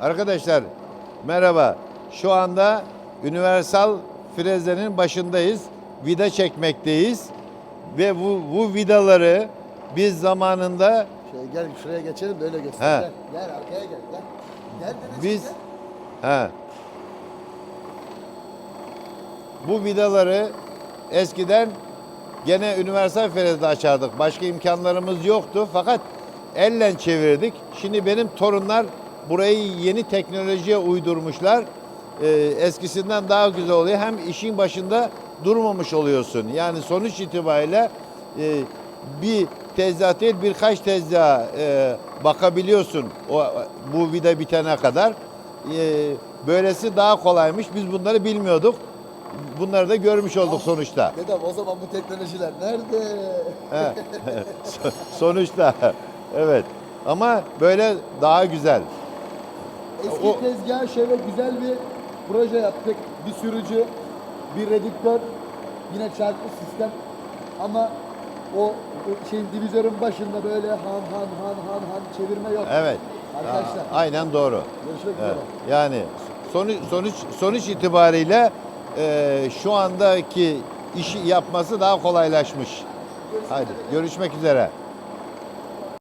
Arkadaşlar merhaba. Şu anda Universal Freze'nin başındayız. Vida çekmekteyiz. Ve bu, bu vidaları biz zamanında Şöyle gel şuraya geçelim de öyle He. göster. Gel, gel arkaya gel. Gel. Gel dedeciğim, biz gel. he, bu vidaları eskiden gene Universal Freze'de açardık. Başka imkanlarımız yoktu. Fakat elle çevirdik. Şimdi benim torunlar burayı yeni teknolojiye uydurmuşlar. Ee, eskisinden daha güzel oluyor. Hem işin başında durmamış oluyorsun. Yani sonuç itibariyle e, bir tezgah değil birkaç tezgaha e, bakabiliyorsun o bu vida bitene kadar. E, böylesi daha kolaymış. Biz bunları bilmiyorduk. Bunları da görmüş olduk sonuçta. Dedem o zaman bu teknolojiler nerede? Sonuçta evet. Ama böyle daha güzel. Eski O- tezgaha şöyle güzel bir proje yaptık. Bir sürücü, bir redüktör, yine çarpı sistem. Ama o o şeyin divizörün başında böyle han han han han han çevirme yok. Evet. Arkadaşlar. A- Aynen doğru. Görüşmek üzere. Evet. Yani sonuç sonuç sonuç itibariyle e, şu andaki işi yapması daha kolaylaşmış. Haydi görüşmek üzere.